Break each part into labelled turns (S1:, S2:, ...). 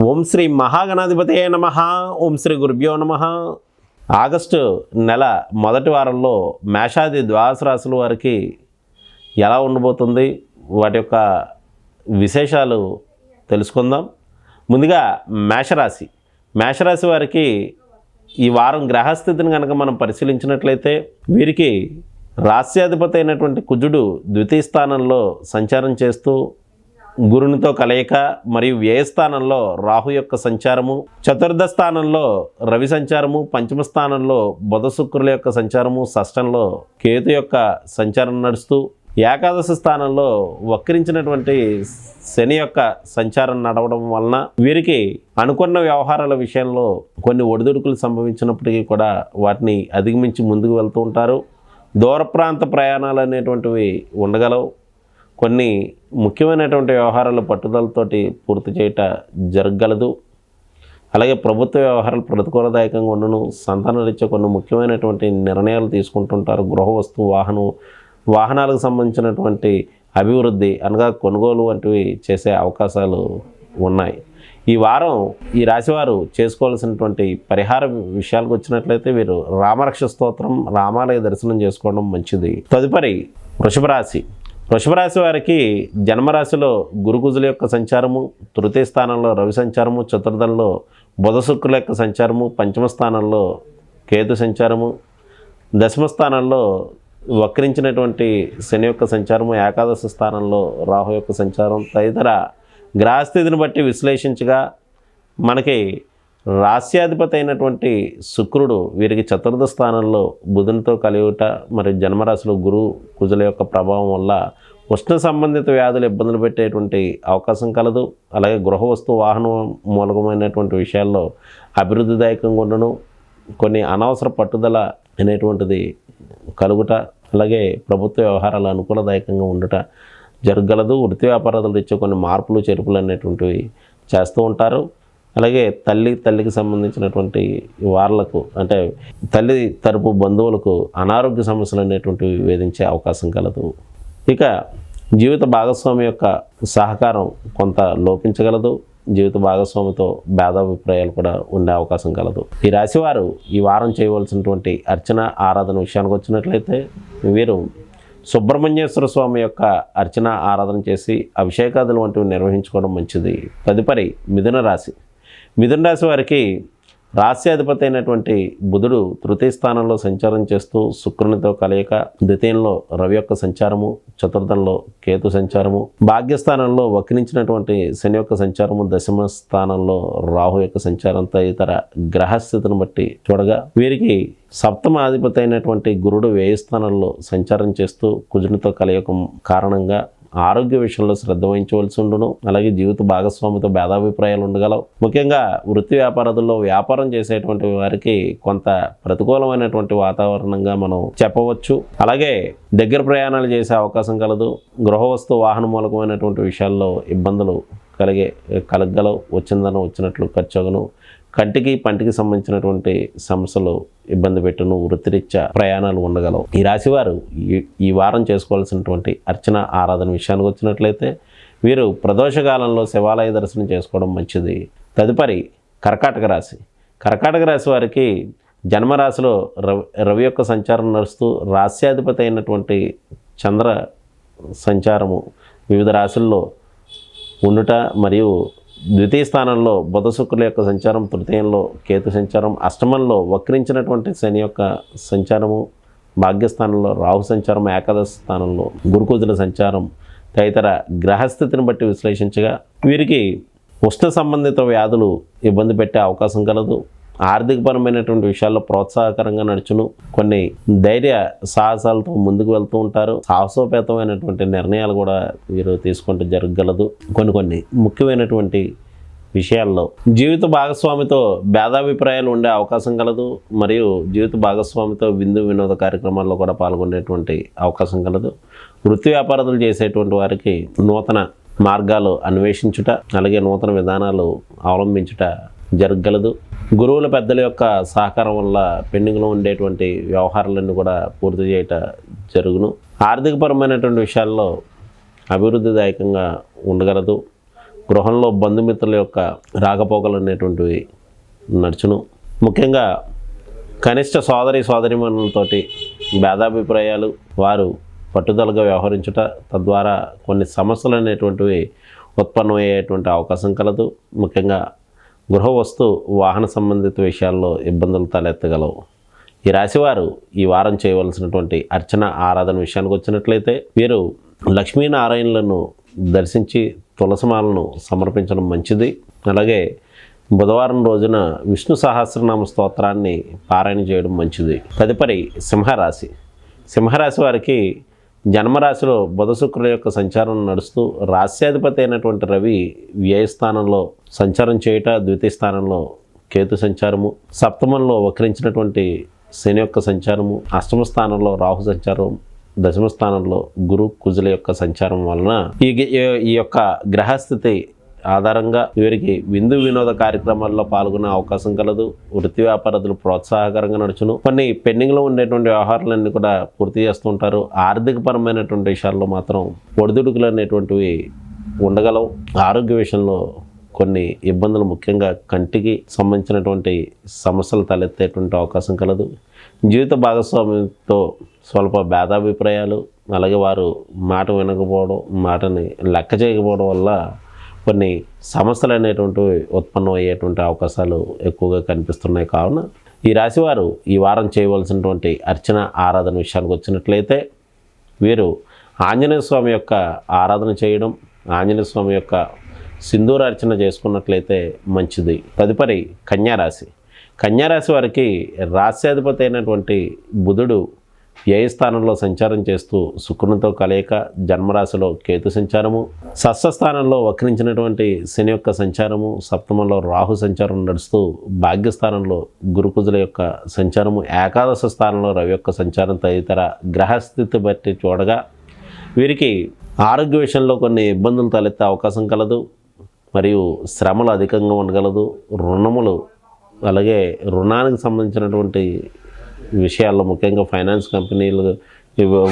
S1: ఓం శ్రీ మహాగణాధిపతయ నమ. ఓం శ్రీ గురుభ్యో నమ. ఆగస్టు నెల మొదటి వారంలో మేషాది ద్వాదశ రాశుల వారికి ఎలా ఉండబోతుంది? వాటి యొక్క విశేషాలు తెలుసుకుందాం. ముందుగా మేషరాశి. మేషరాశి వారికి ఈ వారం గ్రహస్థితిని కనుక మనం పరిశీలించినట్లయితే వీరికి రాస్యాధిపతి అయినటువంటి కుజుడు ద్వితీయ స్థానంలో సంచారం చేస్తూ గురునితో కలయిక మరియు వ్యయస్థానంలో రాహు యొక్క సంచారము చతుర్థ స్థానంలో రవి సంచారము పంచమ స్థానంలో బుధ శుక్రుల యొక్క సంచారము షష్టంలో కేతు యొక్క సంచారం నడుస్తూ ఏకాదశ స్థానంలో వక్రించినటువంటి శని యొక్క సంచారం నడవడం వలన వీరికి అనుకున్న వ్యవహారాల విషయంలో కొన్ని ఒడిదుడుకులు సంభవించినప్పటికీ కూడా వాటిని అధిగమించి ముందుకు వెళ్తూ ఉంటారు. దూర ప్రాంత ప్రయాణాలు అనేటువంటివి ఉండగలవు. కొన్ని ముఖ్యమైనటువంటి వ్యవహారాలు పట్టుదలతోటి పూర్తి చేయట జరగగలదు. అలాగే ప్రభుత్వ వ్యవహారాలు ప్రతికూలదాయకంగా ఉండను. సంతానరీత్యా కొన్ని ముఖ్యమైనటువంటి నిర్ణయాలు తీసుకుంటుంటారు. గృహ వస్తువు వాహనం వాహనాలకు సంబంధించినటువంటి అభివృద్ధి అనగా కొనుగోలు వంటివి చేసే అవకాశాలు ఉన్నాయి. ఈ వారం ఈ రాశివారు చేసుకోవాల్సినటువంటి పరిహార విషయాలకు వచ్చినట్లయితే వీరు రామరక్ష స్తోత్రం రామాలయ దర్శనం చేసుకోవడం మంచిది. తదుపరి వృషభ రాశి. వృషభరాశి వారికి జన్మరాశిలో గురుకుజుల యొక్క సంచారము తృతీయ స్థానంలో రవి సంచారము చతుర్థంలో బుధ శుక్రుల యొక్క సంచారము పంచమ స్థానంలో కేతు సంచారము దశమ స్థానంలో వక్రించినటువంటి శని యొక్క సంచారము ఏకాదశ స్థానంలో రాహు యొక్క సంచారం తదితర గ్రహస్థితిని బట్టి విశ్లేషించగా మనకి రాస్యాధిపతి అయినటువంటి శుక్రుడు వీరికి చతుర్థ స్థానంలో బుధునితో కలియుట మరి జన్మరాశిలో గురు కుజుల యొక్క ప్రభావం వల్ల ఉష్ణ సంబంధిత వ్యాధులు ఇబ్బందులు పెట్టేటువంటి అవకాశం కలదు. అలాగే గృహ వస్తువు వాహనం మూలకమైనటువంటి విషయాల్లో అభివృద్ధిదాయకంగా ఉండను. కొన్ని అనవసర పట్టుదల అనేటువంటిది కలుగుట అలాగే ప్రభుత్వ వ్యవహారాలు అనుకూలదాయకంగా ఉండుట జరగలదు. వృత్తి వ్యాపారాలు ఇచ్చే కొన్ని మార్పులు చేర్పులు అనేటువంటివి చేస్తూ ఉంటారు. అలాగే తల్లి తల్లికి సంబంధించినటువంటి వార్లకు అంటే తల్లి తరపు బంధువులకు అనారోగ్య సమస్యలు అనేటువంటివి వేధించే అవకాశం కలదు. ఇక జీవిత భాగస్వామి యొక్క సహకారం కొంత లోపించగలదు. జీవిత భాగస్వామితో భేదాభిప్రాయాలు కూడా ఉండే అవకాశం కలదు. ఈ రాశివారు ఈ వారం చేయవలసినటువంటి అర్చన ఆరాధన విషయానికి వచ్చినట్లయితే వీరు సుబ్రహ్మణ్యేశ్వర స్వామి యొక్క అర్చన ఆరాధన చేసి అభిషేకాదులు వంటివి నిర్వహించుకోవడం మంచిది. తదుపరి మిథున రాశి. మిథున రాశి వారికి రాస్యాధిపతి అయినటువంటి బుధుడు తృతీయ స్థానంలో సంచారం చేస్తూ శుక్రునితో కలయిక ద్వితీయంలో రవి యొక్క సంచారము చతుర్థంలో కేతు సంచారము భాగ్యస్థానంలో వక్రించినటువంటి శని యొక్క సంచారము దశమ స్థానంలో రాహు యొక్క సంచారం తదితర గ్రహస్థితిని బట్టి చూడగా వీరికి సప్తమ అధిపతి అయినటువంటి గురుడు వ్యయస్థానంలో సంచారం చేస్తూ కుజునితో కలయిక కారణంగా ఆరోగ్య విషయంలో శ్రద్ధ వహించవలసి ఉండును. అలాగే జీవిత భాగస్వామితో భేదాభిప్రాయాలు ఉండగలవు. ముఖ్యంగా వృత్తి వ్యాపారదుల్లో వ్యాపారం చేసేటువంటి వారికి కొంత ప్రతికూలమైనటువంటి వాతావరణంగా మనం చెప్పవచ్చు. అలాగే దగ్గర ప్రయాణాలు చేసే అవకాశం కలదు. గృహ వస్తు వాహన మూలకమైనటువంటి విషయాల్లో ఇబ్బందులు కలిగే కలగలవు వచ్చిందనం వచ్చినట్లు ఖర్చుగను కంటికి పంటికి సంబంధించినటువంటి సమస్యలు ఇబ్బంది పెట్టును వృత్తిరీత్యా ప్రయాణాలు ఉండగలవు. ఈ రాశివారు ఈ ఈ వారం చేసుకోవాల్సినటువంటి అర్చన ఆరాధన విషయానికి వచ్చినట్లయితే వీరు ప్రదోషకాలంలో శివాలయ దర్శనం చేసుకోవడం మంచిది. తదుపరి కర్కాటక రాశి. కర్కాటక రాశి వారికి జన్మరాశిలో రవి రవి యొక్క సంచారం నడుస్తూ రాస్యాధిపతి అయినటువంటి చంద్ర సంచారము వివిధ రాశుల్లో ఉండుట మరియు ద్వితీయ స్థానంలో బుధ శుక్రుల యొక్క సంచారం తృతీయంలో కేతు సంచారం అష్టమంలో వక్రించినటువంటి శని యొక్క సంచారము భాగ్యస్థానంలో రాహు సంచారం ఏకాదశ స్థానంలో గురుకుజుల సంచారం తదితర గ్రహస్థితిని బట్టి విశ్లేషించగా వీరికి ఉష్ణ సంబంధిత వ్యాధులు ఇబ్బంది పెట్టే అవకాశం కలదు. ఆర్థికపరమైనటువంటి విషయాల్లో ప్రోత్సాహకరంగా నడుచును. కొన్ని ధైర్య సాహసాలతో ముందుకు వెళ్తూ ఉంటారు. సాహసోపేతమైనటువంటి నిర్ణయాలు కూడా వీరు తీసుకుంటూ జరగగలదు. కొన్ని కొన్ని ముఖ్యమైనటువంటి విషయాల్లో జీవిత భాగస్వామితో భేదాభిప్రాయాలు ఉండే అవకాశం కలదు. మరియు జీవిత భాగస్వామితో విందు వినోద కార్యక్రమాల్లో కూడా పాల్గొనేటువంటి అవకాశం కలదు. వృత్తి వ్యాపారాలు చేసేటువంటి వారికి నూతన మార్గాలు అన్వేషించుట అలాగే నూతన విధానాలు అవలంబించుట జరగగలదు. గురువుల పెద్దల యొక్క సహకారం వల్ల పెండింగ్లో ఉండేటువంటి వ్యవహారాలన్నీ కూడా పూర్తి చేయట జరుగును. ఆర్థికపరమైనటువంటి విషయాల్లో అభివృద్ధిదాయకంగా ఉండగలదు. గృహంలో బంధుమిత్రుల యొక్క రాకపోకలు అనేటువంటివి నడుచును. ముఖ్యంగా కనిష్ట సోదరి సోదరిమణులతోటి భేదాభిప్రాయాలు వారు పట్టుదలగా వ్యవహరించుట తద్వారా కొన్ని సమస్యలు అనేటువంటివి ఉత్పన్నమయ్యేటువంటి అవకాశం కలదు. ముఖ్యంగా గృహ వస్తు వాహన సంబంధిత విషయాల్లో ఇబ్బందులు తలెత్తగలవు. ఈ రాశివారు ఈ వారం చేయవలసినటువంటి అర్చన ఆరాధన విషయానికి వచ్చినట్లయితే వీరు లక్ష్మీనారాయణులను దర్శించి తులసమాలను సమర్పించడం మంచిది. అలాగే బుధవారం రోజున విష్ణు సహస్రనామ స్తోత్రాన్ని పారాయణ చేయడం మంచిది. తదుపరి సింహరాశి. సింహరాశి వారికి జన్మరాశిలో బుధ శుక్రుల యొక్క సంచారం నడుస్తూ రాస్యాధిపతి అయినటువంటి రవి వ్యయస్థానంలో సంచారం చేయుట ద్వితీయ స్థానంలో కేతు సంచారము సప్తమంలో వక్రించినటువంటి శని యొక్క సంచారము అష్టమ స్థానంలో రాహు సంచారం దశమ స్థానంలో గురు కుజుల యొక్క సంచారం వలన ఈ ఈ యొక్క గ్రహస్థితి ఆధారంగా వీరికి విందు వినోద కార్యక్రమాల్లో పాల్గొనే అవకాశం కలదు. వృత్తి వ్యాపారతులు ప్రోత్సాహకరంగా నడుచును. కొన్ని పెండింగ్లో ఉండేటువంటి వ్యవహారాలన్నీ కూడా పూర్తి చేస్తుంటారు ఆర్థిక పరమైనటువంటి విషయాల్లో మాత్రం ఒడిదుడుకులు అనేటువంటివి ఉండగలవు. ఆరోగ్య విషయంలో కొన్ని ఇబ్బందులు ముఖ్యంగా కంటికి సంబంధించినటువంటి సమస్యలు తలెత్తేటువంటి అవకాశం కలదు. జీవిత భాగస్వామితో స్వల్ప భేదాభిప్రాయాలు అలాగే వారు మాట వినకపోవడం మాటని లెక్క చేయకపోవడం వల్ల కొన్ని సమస్యలు అనేటువంటివి ఉత్పన్నం అయ్యేటువంటి అవకాశాలు ఎక్కువగా కనిపిస్తున్నాయి. కావున ఈ రాశివారు ఈ వారం చేయవలసినటువంటి అర్చన ఆరాధన విషయానికి వచ్చినట్లయితే వీరు ఆంజనేయ స్వామి యొక్క ఆరాధన చేయడం ఆంజనేయ స్వామి యొక్క సింధూర అర్చన చేసుకున్నట్లయితే మంచిది. తదుపరి కన్యారాశి. కన్యారాశి వారికి రాశ్యాధిపతి అయినటువంటి బుధుడు ఏ స్థానంలో సంచారం చేస్తూ శుక్రునితో కలయిక జన్మరాశిలో కేతు సంచారము సస్యస్థానంలో వక్రించినటువంటి శని యొక్క సంచారము సప్తమంలో రాహు సంచారం నడుస్తూ భాగ్యస్థానంలో గురుకుజుల యొక్క సంచారము ఏకాదశ స్థానంలో రవి యొక్క సంచారం తదితర గ్రహస్థితి బట్టి చూడగా వీరికి ఆరోగ్య విషయంలో కొన్ని ఇబ్బందులు తలెత్తే అవకాశం కలదు మరియు శ్రమలు అధికంగా ఉండగలదు రుణములు అలాగే రుణానికి సంబంధించినటువంటి విషయాల్లో ముఖ్యంగా ఫైనాన్స్ కంపెనీలు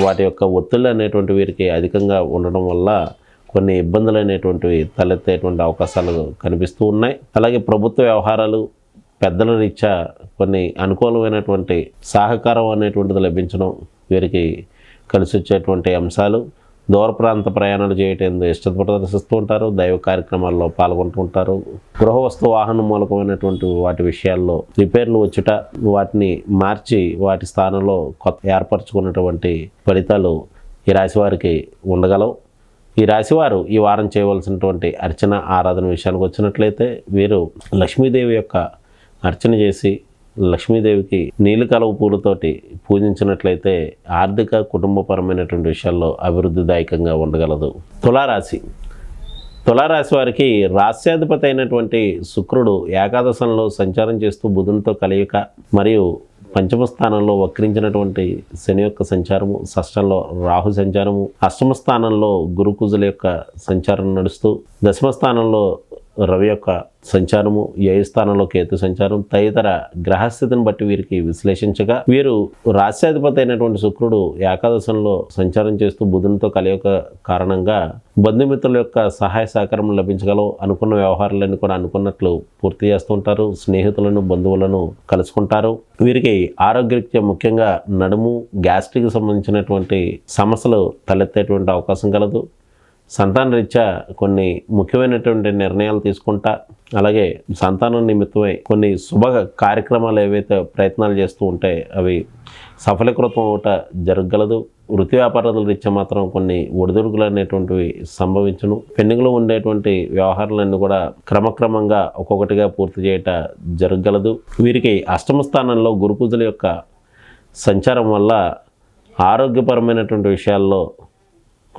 S1: వాటి యొక్క ఒత్తిళ్ళు అనేటువంటి వీరికి అధికంగా ఉండడం వల్ల కొన్ని ఇబ్బందులు అనేటువంటివి తలెత్తేటువంటి అవకాశాలు కనిపిస్తూ ఉన్నాయి. అలాగే ప్రభుత్వ వ్యవహారాలు పెద్దల రీత్యా కొన్ని అనుకూలమైనటువంటి సహకారం అనేటువంటిది లభించడం వీరికి కలిసి వచ్చేటువంటి అంశాలు. దూర ప్రాంత ప్రయాణాలు చేయటం ఇష్ట ప్రదర్శిస్తూ ఉంటారు దైవ కార్యక్రమాల్లో పాల్గొంటూ ఉంటారు. గృహ వస్తు వాహనం మూలకమైనటువంటి వాటి విషయాల్లో రిపేర్లు వచ్చుట వాటిని మార్చి వాటి స్థానంలో కొత్త ఏర్పరచుకున్నటువంటి ఫలితాలు ఈ రాశి వారికి ఉండగలవు. ఈ రాశివారు ఈ వారం చేయవలసినటువంటి అర్చన ఆరాధన విషయానికి వచ్చినట్లయితే వీరు లక్ష్మీదేవి యొక్క అర్చన చేసి లక్ష్మీదేవికి నీలికలవ పూలతోటి పూజించినట్లయితే ఆర్థిక కుటుంబపరమైనటువంటి విషయాల్లో అభివృద్ధిదాయకంగా ఉండగలదు. తులారాశి. తులారాశి వారికి రాస్యాధిపతి అయినటువంటి శుక్రుడు ఏకాదశంలో సంచారం చేస్తూ బుధునితో కలయిక మరియు పంచమ స్థానంలో వక్రించినటువంటి శని యొక్క సంచారము షష్టంలో రాహు సంచారము అష్టమ స్థానంలో గురుకుజుల యొక్క సంచారం నడుస్తూ దశమ స్థానంలో రవి యొక్క సంచారము ఏ స్థానంలో కేతు సంచారం తదితర గ్రహస్థితిని బట్టి వీరికి విశ్లేషించగా వీరు రాశ్యాధిపతి అయినటువంటి శుక్రుడు ఏకాదశంలో సంచారం చేస్తూ బుధునితో కలియక కారణంగా బంధుమిత్రుల యొక్క సహాయ సహకారం లభించగలవు అనుకున్న వ్యవహారాలన్నీ కూడా అనుకున్నట్లు పూర్తి చేస్తుంటారు స్నేహితులను బంధువులను కలుసుకుంటారు. వీరికి ఆరోగ్యరీత్యా ముఖ్యంగా నడుము గ్యాస్ట్రిక్ సంబంధించినటువంటి సమస్యలు తలెత్తేటువంటి అవకాశం కలదు. సంతాన రీత్యా కొన్ని ముఖ్యమైనటువంటి నిర్ణయాలు తీసుకుంటా అలాగే సంతానం నిమిత్తమై కొన్ని శుభ కార్యక్రమాలు ఏవైతే ప్రయత్నాలు చేస్తూ ఉంటే అవి సఫలీకృతం అవట జరగగలదు. వృత్తి వ్యాపారాల రీత్యా మాత్రం కొన్ని ఒడిదుడుకులు అనేటువంటివి సంభవించను. పెండింగ్లో ఉండేటువంటి వ్యవహారాలన్నీ కూడా క్రమక్రమంగా ఒక్కొక్కటిగా పూర్తి చేయట జరగగలదు. వీరికి అష్టమ స్థానంలో గురుపూజల యొక్క సంచారం వల్ల ఆరోగ్యపరమైనటువంటి విషయాల్లో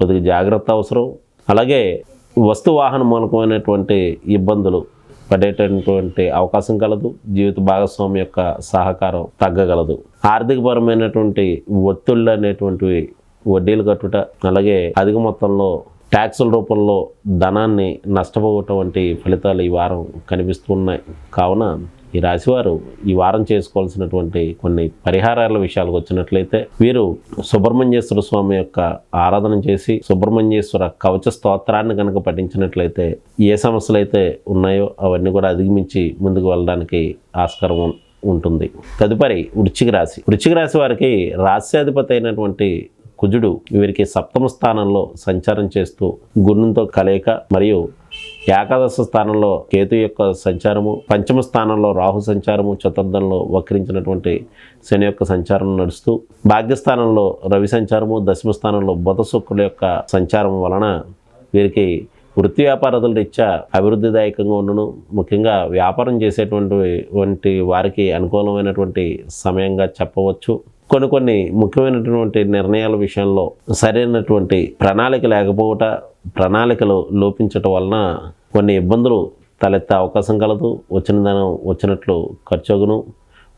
S1: కొద్దిగా జాగ్రత్త అవసరం. అలాగే వస్తు వాహన మూలకమైనటువంటి ఇబ్బందులు పడేటటువంటి అవకాశం కలదు. జీవిత భాగస్వామి యొక్క సహకారం తగ్గగలదు. ఆర్థికపరమైనటువంటి ఒత్తిళ్ళు అనేటువంటివి వడ్డీలు కట్టుట అలాగే అధిక మొత్తంలో ట్యాక్సుల రూపంలో ధనాన్ని నష్టపోవటం వంటి ఫలితాలు ఈ వారం కనిపిస్తున్నాయి కావున ఈ రాశివారు ఈ వారం చేసుకోవాల్సినటువంటి కొన్ని పరిహారాల విషయాలకు వచ్చినట్లయితే వీరు సుబ్రహ్మణ్యేశ్వర స్వామి యొక్క ఆరాధన చేసి సుబ్రహ్మణ్యేశ్వర కవచ స్తోత్రాన్ని కనుక పఠించినట్లయితే ఏ సమస్యలు అయితే ఉన్నాయో అవన్నీ కూడా అధిగమించి ముందుకు వెళ్ళడానికి ఆస్కారం ఉంటుంది. తదుపరి వృశ్చిక రాశి. వృశ్చిక రాశి వారికి రాశ్యాధిపతి అయినటువంటి కుజుడు వీరికి సప్తమ స్థానంలో సంచారం చేస్తూ గుణంతో కలయిక మరియు ఏకాదశ స్థానంలో కేతు యొక్క సంచారము పంచమ స్థానంలో రాహు సంచారము చతుర్థంలో వక్రించినటువంటి శని యొక్క సంచారం నడుస్తూ భాగ్యస్థానంలో రవి సంచారము దశమ స్థానంలో బుధ శుక్రుల యొక్క సంచారం వలన వీరికి వృత్తి వ్యాపారతుల రీత్యా అభివృద్ధిదాయకంగా ఉండను. ముఖ్యంగా వ్యాపారం చేసేటువంటి వంటి వారికి అనుకూలమైనటువంటి సమయంగా చెప్పవచ్చు. కొన్ని కొన్ని ముఖ్యమైనటువంటి నిర్ణయాల విషయంలో సరైనటువంటి ప్రణాళిక లేకపోవట ప్రణాళికలు లోపించటం వలన కొన్ని ఇబ్బందులు తలెత్తే అవకాశం కలదు. వచ్చిన ధనం వచ్చినట్లు ఖర్చుగును.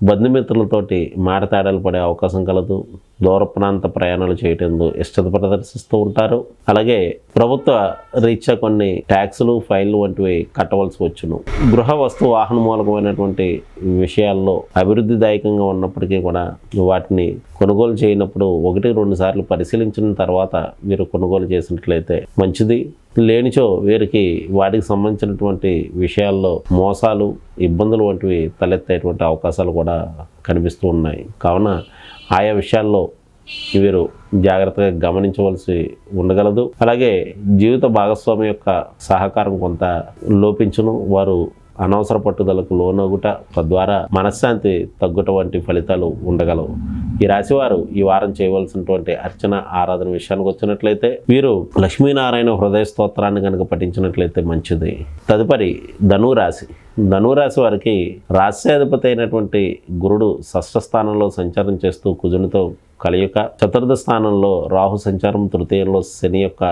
S1: బంధుమిత్రులతోటి మాట పడే అవకాశం కలదు. దూర ప్రాంత ప్రయాణాలు చేయటంలో ఇష్టత ప్రదర్శిస్తూ ఉంటారు. అలాగే ప్రభుత్వ రీత్యా కొన్ని ట్యాక్సులు ఫైన్లు వంటివి కట్టవలసి వచ్చును. గృహ వస్తు వాహన మూలకమైనటువంటి విషయాల్లో అభివృద్ధిదాయకంగా ఉన్నప్పటికీ కూడా వాటిని కొనుగోలు చేయనప్పుడు ఒకటి రెండు సార్లు పరిశీలించిన తర్వాత మీరు కొనుగోలు చేసినట్లయితే మంచిది. లేనిచో వీరికి వాటికి సంబంధించినటువంటి విషయాల్లో మోసాలు ఇబ్బందులు వంటివి తలెత్తేటువంటి అవకాశాలు కూడా కనిపిస్తూ ఉన్నాయి. కావున ఆయా విషయాల్లో వీరు జాగ్రత్తగా గమనించవలసి ఉండగలదు. అలాగే జీవిత భాగస్వామి యొక్క సహకారం కొంత లోపించును. వారు అనవసర పట్టుదలకు లోనగుట తద్వారా మనశ్శాంతి తగ్గుట వంటి ఫలితాలు ఉండగలవు. ఈ రాశివారు ఈ వారం చేయవలసినటువంటి అర్చన ఆరాధన విషయానికి వచ్చినట్లయితే వీరు లక్ష్మీనారాయణ హృదయ స్తోత్రాన్ని కనుక పఠించినట్లయితే మంచిది. తదుపరి ధనురాశి ధనురాశి వారికి రాశ్యాధిపతి అయినటువంటి గురుడు షష్ఠ స్థానంలో సంచారం చేస్తూ కుజునితో కలియుక. చతుర్థ స్థానంలో రాహు సంచారం తృతీయంలో శని యొక్క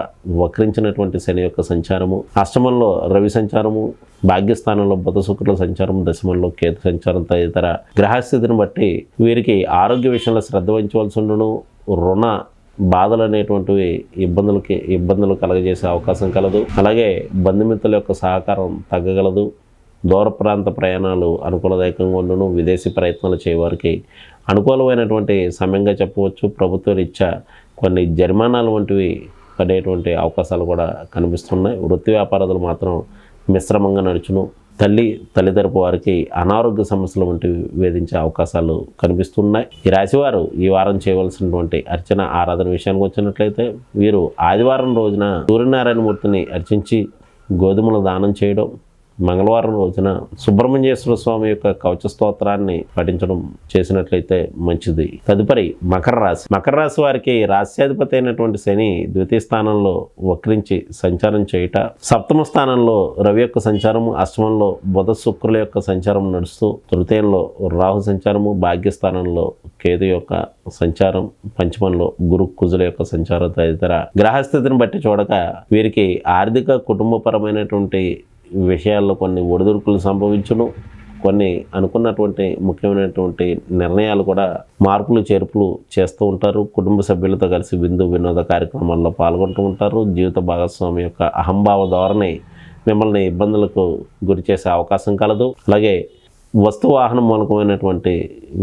S1: వక్రించినటువంటి శని యొక్క సంచారము. అష్టమంలో రవి సంచారము. భాగ్యస్థానంలో బుధ శుక్రుల సంచారం దశమంలో కేతు సంచారం తదితర గ్రహస్థితిని బట్టి వీరికి ఆరోగ్య విషయం విషయంలో శ్రద్ధ వహించవలసి ఉండును. రుణ బాధలు అనేటువంటివి ఇబ్బందులకి ఇబ్బందులు కలగజేసే అవకాశం కలదు. అలాగే బంధుమిత్రుల యొక్క సహకారం తగ్గగలదు. దూర ప్రాంత ప్రయాణాలు అనుకూలదాయకంగా ఉండును. విదేశీ ప్రయత్నాలు చేయవారికి అనుకూలమైనటువంటి సమయంగా చెప్పవచ్చు. ప్రభుత్వ రీత్యా కొన్ని జరిమానాలు వంటివి పడేటువంటి అవకాశాలు కూడా కనిపిస్తున్నాయి. వృత్తి వ్యాపారాలు మాత్రం మిశ్రమంగా నడుచును. తల్లి తల్లితరపు వారికి అనారోగ్య సమస్యలు వంటివి వేధించే అవకాశాలు కనిపిస్తున్నాయి. ఈ రాశివారు ఈ వారం చేయవలసినటువంటి అర్చన ఆరాధన విషయానికి వచ్చినట్లయితే వీరు ఆదివారం రోజున సూర్యనారాయణమూర్తిని అర్చించి గోధుమల దానం చేయడం మంగళవారం రోజున సుబ్రహ్మణ్యేశ్వర స్వామి యొక్క కవచ స్తోత్రాన్ని పఠించడం చేసినట్లయితే మంచిది. తదుపరి మకర రాశి. మకర రాశి వారికి రాశ్యాధిపతి అయినటువంటి శని ద్వితీయ స్థానంలో వక్రించి సంచారం చేయుట సప్తమ స్థానంలో రవి యొక్క సంచారము అష్టమంలో బుధ శుక్రుల యొక్క సంచారం నడుస్తూ తృతీయంలో రాహు సంచారము భాగ్యస్థానంలో కేతు యొక్క సంచారం పంచమంలో గురు కుజుల యొక్క సంచారం తదితర గ్రహస్థితిని బట్టి చూడక వీరికి ఆర్థిక కుటుంబపరమైనటువంటి విషయాల్లో కొన్ని ఒడిదుడుకులు సంభవించును. కొన్ని అనుకున్నటువంటి ముఖ్యమైనటువంటి నిర్ణయాలు కూడా మార్పులు చేర్పులు చేస్తూ ఉంటారు. కుటుంబ సభ్యులతో కలిసి విందు వినోద కార్యక్రమాల్లో పాల్గొంటూ ఉంటారు. జీవిత భాగస్వామి యొక్క అహంభావ ధోరణి మిమ్మల్ని ఇబ్బందులకు గురి చేసే అవకాశం కలదు. అలాగే వస్తు వాహనం మూలకమైనటువంటి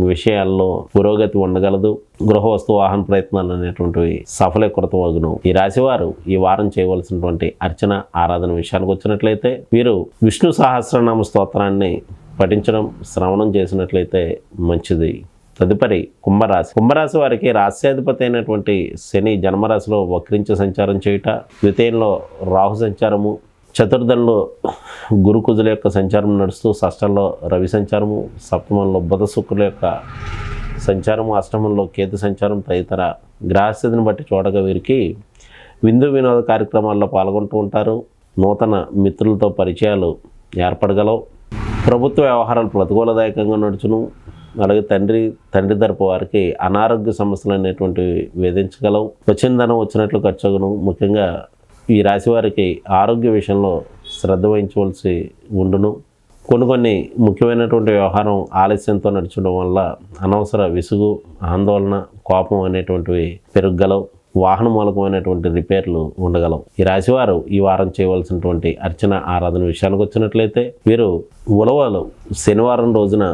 S1: విషయాల్లో పురోగతి ఉండగలదు. గృహ వస్తు వాహన ప్రయత్నాలు అనేటువంటివి సఫలీకృతమగును ఈ రాశివారు ఈ వారం చేయవలసినటువంటి అర్చన ఆరాధన విషయానికి వచ్చినట్లయితే వీరు విష్ణు సహస్రనామ స్తోత్రాన్ని పఠించడం శ్రవణం చేసినట్లయితే మంచిది. తదుపరి కుంభరాశి. కుంభరాశి వారికి రాశ్యాధిపతి అయినటువంటి శని జన్మరాశిలో వక్రించి సంచారం చేయుట ద్వితీయంలో రాహు సంచారము చతుర్థంలో గురుకుజుల యొక్క సంచారం నడుస్తూ షష్టంలో రవి సంచారము సప్తమంలో బుధ శుక్రుల యొక్క సంచారము అష్టమంలో కేతు సంచారం తదితర గ్రహస్థితిని బట్టి చూడగా వీరికి విందు వినోద కార్యక్రమాల్లో పాల్గొంటూ ఉంటారు. నూతన మిత్రులతో పరిచయాలు ఏర్పడగలవు. ప్రభుత్వ వ్యవహారాలు ప్రతికూలదాయకంగా నడుచును. అలాగే తండ్రి తండ్రి తరపు వారికి అనారోగ్య సమస్యలు అనేటువంటివి వేధించగలవు. వచ్చిన ధనం వచ్చినట్లు ఖర్చుగును ముఖ్యంగా ఈ రాశి వారికి ఆరోగ్య విషయంలో శ్రద్ధ వహించవలసి ఉండును. కొన్ని కొన్ని ముఖ్యమైనటువంటి వ్యవహారం ఆలస్యంతో నడుచడం వల్ల అనవసర విసుగు ఆందోళన కోపం అనేటువంటివి పెరుగలవు వాహన మూలకమైనటువంటి రిపేర్లు ఉండగలవు. ఈ రాశివారు ఈ వారం చేయవలసినటువంటి అర్చన ఆరాధన విషయానికి వచ్చినట్లయితే వీరు ఉలవలు శనివారం రోజున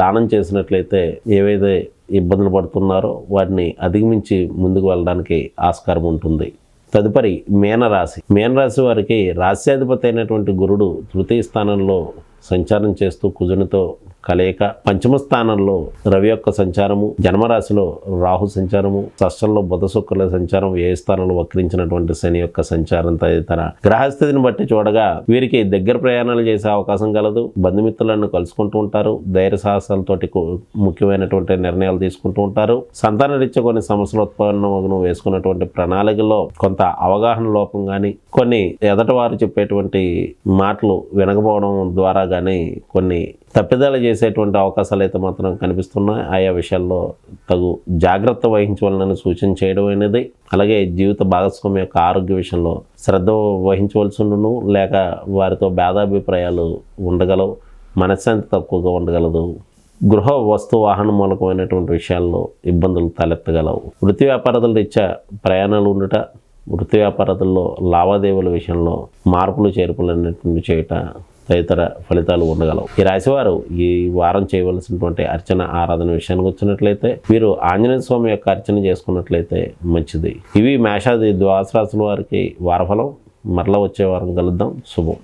S1: దానం చేసినట్లయితే ఏవైతే ఇబ్బందులు పడుతున్నారో వాటిని అధిగమించి ముందుకు వెళ్ళడానికి ఆస్కారం ఉంటుంది. తదుపరి మీనరాశి. మీనరాశి వారికి రాశ్యాధిపతి అయినటువంటి గురుడు తృతీయ స్థానంలో సంచారం చేస్తూ కుజునితో కలయిక పంచమ స్థానంలో రవి యొక్క సంచారము జన్మరాశిలో రాహు సంచారము షష్టంలో బుధ శుక్రుల సంచారం ఏ స్థానంలో వక్రించినటువంటి శని యొక్క సంచారం తదితర గ్రహస్థితిని బట్టి చూడగా వీరికి దగ్గర ప్రయాణాలు చేసే అవకాశం కలదు. బంధుమిత్రులను కలుసుకుంటూ ఉంటారు. ధైర్య సాహసాలతోటి కు- ముఖ్యమైనటువంటి నిర్ణయాలు తీసుకుంటూ ఉంటారు. సంతాన రీత్యా కొన్ని సమస్యలు ఉత్పన్నమగును వేసుకున్నటువంటి ప్రణాళికలో కొంత అవగాహన లోపం కానీ కొన్ని ఎదట వారు చెప్పేటువంటి మాటలు వినకపోవడం ద్వారా కానీ కొన్ని తప్పిదాలు చేసేటువంటి అవకాశాలు అయితే మాత్రం కనిపిస్తున్నాయి. ఆయా విషయాల్లో తగు జాగ్రత్త వహించవాలని సూచన చేయడం అనేది అలాగే జీవిత భాగస్వామి యొక్క ఆరోగ్య విషయంలో శ్రద్ధ వహించవలసి ఉండును లేక వారితో భేదాభిప్రాయాలు ఉండగలవు మనశ్శాంతి తక్కువగా ఉండగలదు. గృహ వస్తు వాహన మూలకమైనటువంటి విషయాల్లో ఇబ్బందులు తలెత్తగలవు. వృత్తి వ్యాపారతుల రీత్యా ప్రయాణాలు ఉండుట వృత్తి వ్యాపారతుల్లో లావాదేవీల విషయంలో మార్పులు చేర్పులు అనేటువంటి చేయట తదితర ఫలితాలు ఉండగలవు. ఈ రాశివారు ఈ వారం చేయవలసినటువంటి అర్చన ఆరాధన విషయానికి వచ్చినట్లయితే మీరు ఆంజనేయ స్వామి యొక్క అర్చన చేసుకున్నట్లయితే మంచిది. ఇవి మేషాది ద్వాసరాశుల వారికి వారఫలం. మరలా వచ్చే వారం కలుద్దాం. శుభం.